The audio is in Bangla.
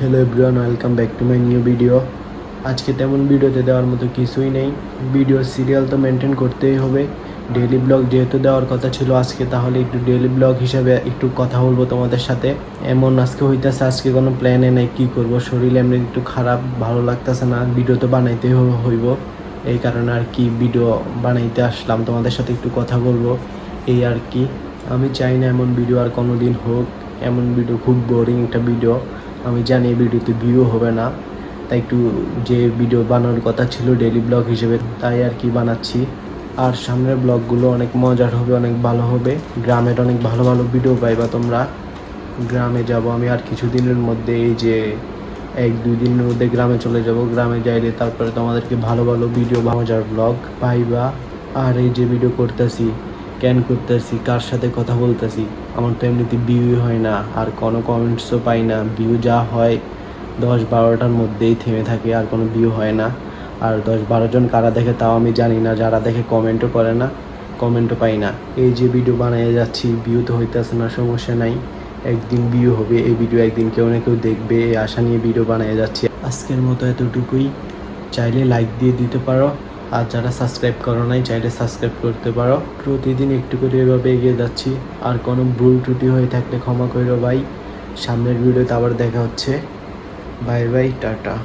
Hello everyone welcome back to my new video আজকে তেমন ভিডিওতে দেওয়ার মতো কিছুই নেই। ভিডিও সিরিয়াল তো মেনটেন করতেই হবে। ডেইলি ব্লগ যেহেতু দেওয়ার কথা ছিল আজকে, তাহলে একটু ডেইলি ব্লগ হিসাবে একটু কথা বলব তোমাদের সাথে। এমন আজকে হইতেছে, আজকে কোনো প্ল্যানে নেই, কী করব? শরীর এমনি একটু খারাপ, ভালো লাগতেছে না। ভিডিও তো বানাইতেই হইব। এই কারণে আর কি ভিডিও বানাইতে আসলাম। তোমাদের সাথে একটু কথা বলব। এই আর কি। আমি চাই না এমন ভিডিও আর কোনো দিন হোক। এমন ভিডিও খুব বোরিং একটা ভিডিও আমি জানি ভিডিওতে ভিউ হবে না। তাই একটু যে ভিডিও বানানোর কথা ছিল ডেইলি ব্লগ হিসেবে, তাই আর কি বানাচ্ছি। আর সামনের ব্লগগুলো অনেক মজার হবে, অনেক ভালো হবে। গ্রামের অনেক ভালো ভালো ভিডিও পাইবা তোমরা। গ্রামে যাব আমি আর কিছুদিনের মধ্যে এই যে এক দুই দিনের মধ্যে গ্রামে চলে যাব। গ্রামে যাইলে তারপরে তোমাদেরকে ভালো ভালো ভিডিও মজার ব্লগ পাইবা। আর এই যে ভিডিও করতেছি কেন করতেছি, কার সাথে কথা বলতেছি, আমার তো এমনিতে ভিউ হয় না, আর কোনো কমেন্টসও পাই না ভিউ যা হয়, দশ বারোটার মধ্যেই থেমে থাকে, আর কোনো ভিউ হয় না। আর দশ বারো জন কারা দেখে তাও আমি জানি না, যারা দেখে কমেন্টও করে না কমেন্টও পাই না। এই যে ভিডিও বানিয়ে যাচ্ছি ভিউ তো হইতেছে না, সমস্যা নাই। একদিন ভিউ হবে, এই ভিডিও একদিন কেউ না কেউ দেখবে, এই আশা নিয়ে ভিডিও বানিয়ে যাচ্ছি। আজকের মতো এতটুকুই। চাইলে লাইক দিয়ে দিতে পারো। আর যারা সাবস্ক্রাইব করো নাই, চাইলে সাবস্ক্রাইব করতে পারো। প্রতিদিন একটু করে এভাবে এগিয়ে যাচ্ছি। আর কোনো ভুল ত্রুটি হয়ে থাকলে ক্ষমা করো ভাই। সামনের ভিডিওতে আবার দেখা হচ্ছে। Bye bye tata.